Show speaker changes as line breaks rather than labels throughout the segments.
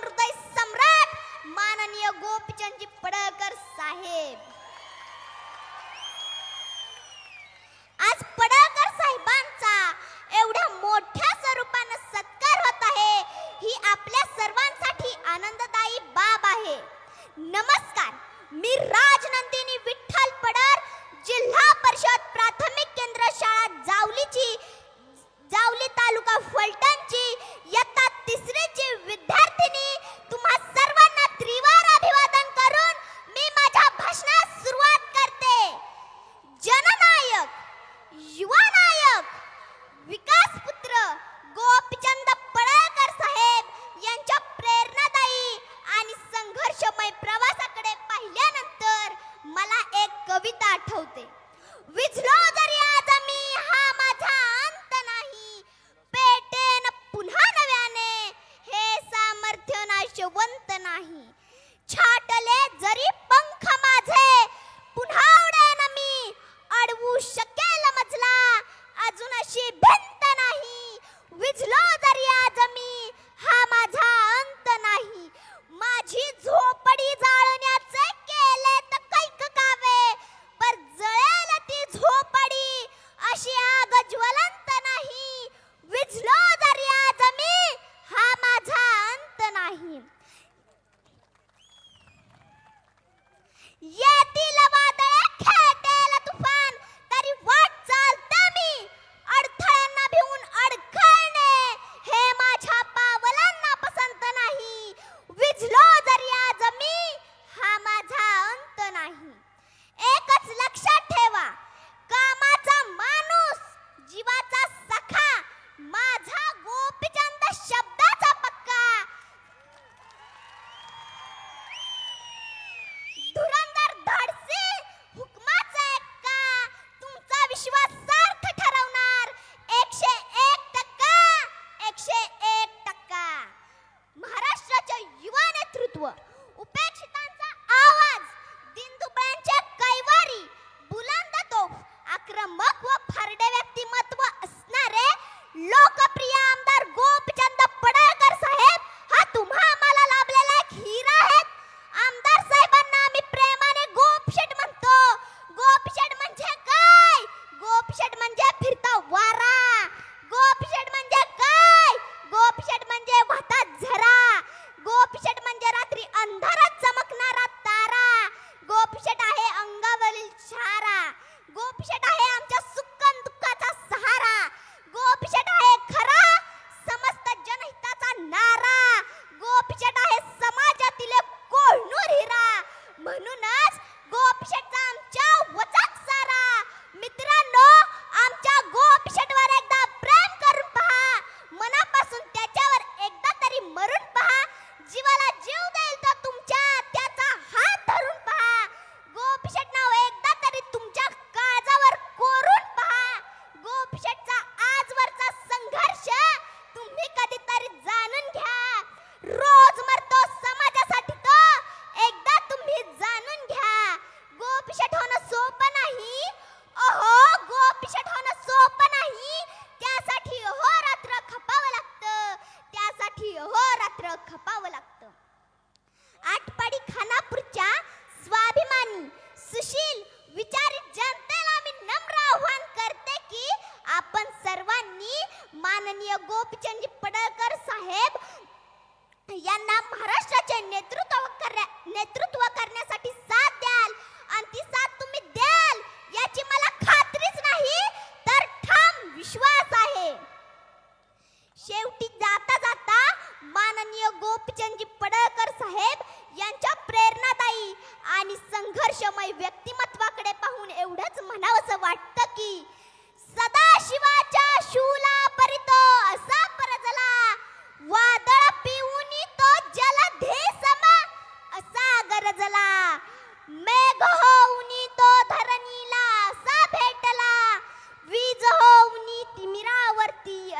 आपण हृदय सम्राट माननीय गोपीचंदजी पडळकर साहेब. आज पडळकर साहेबांचा एवढ्या मोठ्या स्वरूपानं सत्कार होत आहे ही आपल्या सर्वांसाठी आनंददायी बाब आहे. नमस्कार मी राजनंदिनी विठ्ठल पडळ जिल्हा परिषद प्राथमिक केंद्र शाळा जावलीची आठवते. विझला महाराष्ट्राचे नेतृत्व करण्या नेतृत्व करण्यासाठी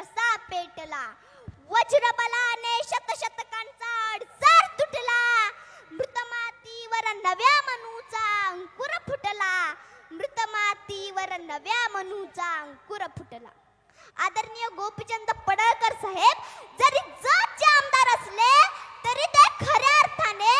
रसा पेटला. वज्रबलाने शतशतकांचा अडसर तुटला. मृत मातीवर नव्या मनूचा अंकुर फुटला. मृत मातीवर नव्या मनूचा अंकुर फुटला. आदरणीय गोपीचंद पडळकर साहेब जरी जातचे आमदार असले तरी ते खऱ्या अर्थाने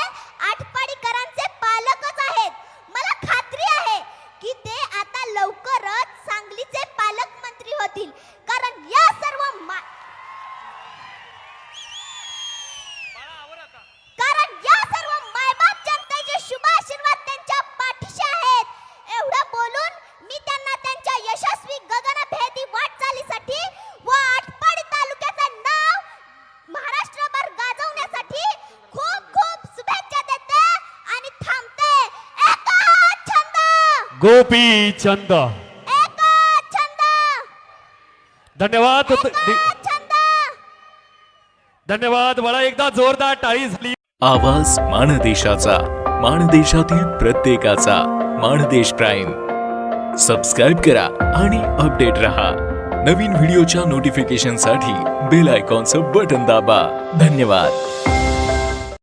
गोपी चंद धन्यवाद धन्यवाद मला एकदा जोरदार टाळी झाली
आवाज मानदेशाचा मानदेशातील प्रत्येकाचा मानदेश प्राईम सबस्क्राईब करा आणि अपडेट रहा नवीन व्हिडिओच्या नोटिफिकेशनसाठी बेल आयकॉनचं बटन दाबा धन्यवाद